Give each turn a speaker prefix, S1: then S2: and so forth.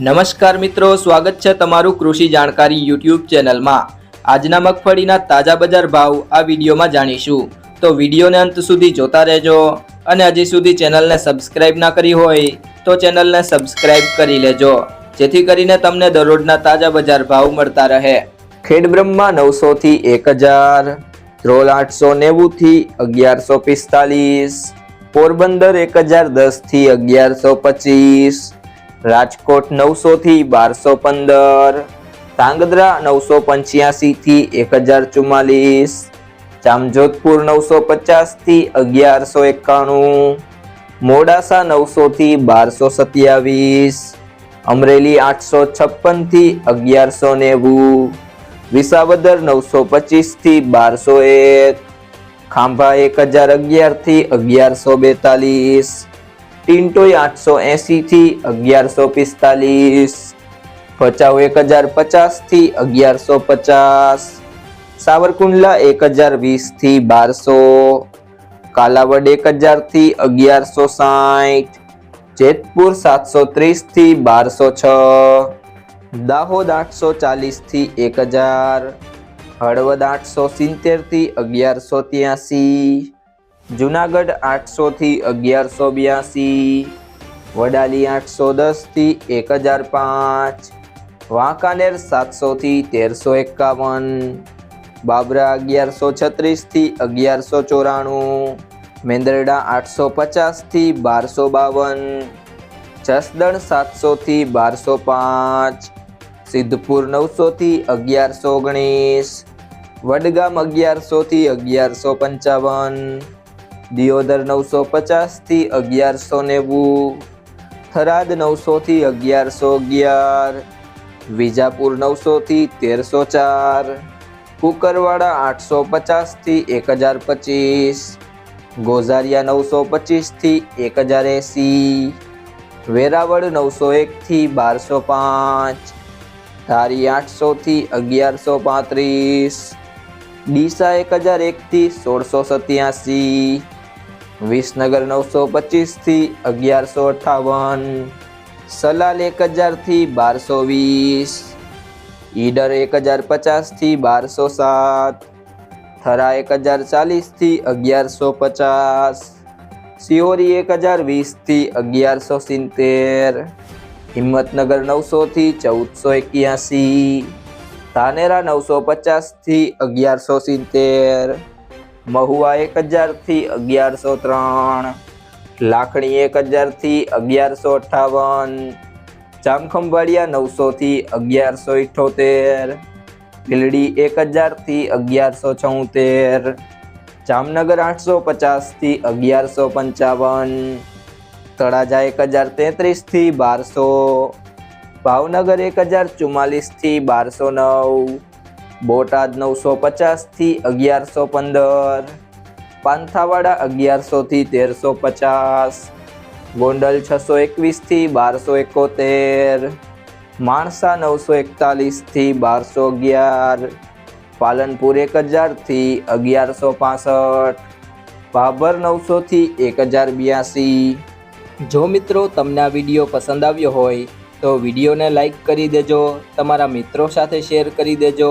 S1: નમસ્કાર મિત્રો, સ્વાગત છે તમારું કૃષિ જાણકારી યુટ્યુબ ચેનલમાં. આજના મગફળીના તાજા બજાર ભાવ આ વિડીયોમાં જાણીશું. તો વિડીયોને અંત સુધી જોતા રહેજો અને હજી સુધી ચેનલને સબસ્ક્રાઇબ ના કરી હોય તો ચેનલને સબસ્ક્રાઇબ કરી લેજો, જેથી કરીને તમને દરરોજના તાજા બજાર ભાવ મળતા રહે. ખેડ બ્રહ્મા નવસો થી એક હજાર, ધ્રોલ આઠસો નેવું થી અગિયારસો પિસ્તાલીસ, પોરબંદર એક હજાર દસથી અગિયારસો પચીસ રાજકોટ નવસો થી બારસો પંદર, ધાંગધ્રા નવસો પંચ્યાસી થી એક હજાર ચુમ્માલીસ, જામજોધપુર નવસો પચાસથી અગિયારસો એકાણું, મોડાસા નવસો થી બારસો સત્યાવીસ, અમરેલી આઠસો છપ્પનથી અગિયારસો નેવું, વિસાવદર નવસો પચીસથી બારસો એક, ખાંભા એક હજાર અગિયારથી અગિયારસો બેતાલીસ ટિન્ટોય આઠસો એંસીથી અગિયારસો પિસ્તાલીસ, ભચાઉ એક હજાર પચાસથી અગિયારસો પચાસ, સાવરકુંડલા એક હજાર વીસથી બારસો, કાલાવડ એક હજારથી અગિયારસો સાઠ, જેતપુર સાતસો ત્રીસથી બારસો છ, દાહોદ આઠસો ચાલીસથી એક હજાર હળવદ આઠસો સિત્તેરથી અગિયારસો ત્યાસી જુનાગઢ આઠસો થી અગિયારસો બ્યાસી, વડાલી આઠસો દસથી એક હજાર પાંચ, વાંકાનેર સાતસો થી તેરસો એકાવન, બાબરા અગિયારસો છત્રીસથી અગિયારસો ચોરાણું, મેંદરડા આઠસો પચાસથી બારસો બાવન, જસદણ સાતસો થી બારસો પાંચ, સિદ્ધપુર નવસો થી અગિયારસો ઓગણીસ, વડગામ અગિયારસો થી અગિયારસો પંચાવન દિયોદર નવસો પચાસથી અગિયારસો નેવું, થરાદ નવસોથી અગિયારસો અગિયાર, વિજાપુર નવસોથી તેરસો ચાર, કુકરવાડા આઠસો પચાસથી એક હજાર પચીસ, ગોઝારિયા નવસો પચીસથી એક હજાર એંસી, વેરાવળ નવસો એકથી બારસો પાંચ, ધારી આઠસોથી અગિયારસો પાંત્રીસ, ડીસા એક હજાર એકથી સોળસો સત્યાસી વિસનગર નવસો પચીસથી અગિયારસો અઠાવન. સલાલ એક હજારથી બારસો વીસ. ઈડર એક હજાર પચાસથી બારસો સાત. થરા એક હજાર ચાલીસથી અગિયારસો પચાસ. સિહોરી એક હજાર વીસથી અગિયારસો સિત્તેર. હિંમતનગર નવસો થી ચૌદસો એક્યાસી. ધાનેરા નવસો પચાસથી અગિયારસો સિત્તેર. મહુવા એક હજારથી અગિયારસો ત્રણ, લાખણી એક હજારથી અગિયારસો અઠાવન જામખંભાળિયા નવસોથી અગિયારસો ઇઠોતેર, ભીલડી એક હજારથી અગિયારસો છોતેર, જામનગર આઠસો પચાસથી અગિયારસો પંચાવન, તળાજા એક હજાર તેત્રીસથી બારસો, ભાવનગર એક હજાર ચુમ્માલીસથી બારસો નવ બોટાદ નવસો પચાસથી અગિયારસો પંદર. પાંથાવાડા અગિયારસો થી તેરસો પચાસ. ગોંડલ છસો એકવીસથી બારસો એકોતેર. માણસા નવસો એકતાલીસથી બારસો અગિયાર. પાલનપુર એક હજારથી અગિયારસો પાસઠ. ભાભર નવસો થી એક હજાર બ્યાસી. જો મિત્રો તમને આ વીડિયો પસંદ આવ્યો હોય તો વિડીયોને લાઈક કરી દેજો, તમારા મિત્રો સાથે શેર કરી દેજો.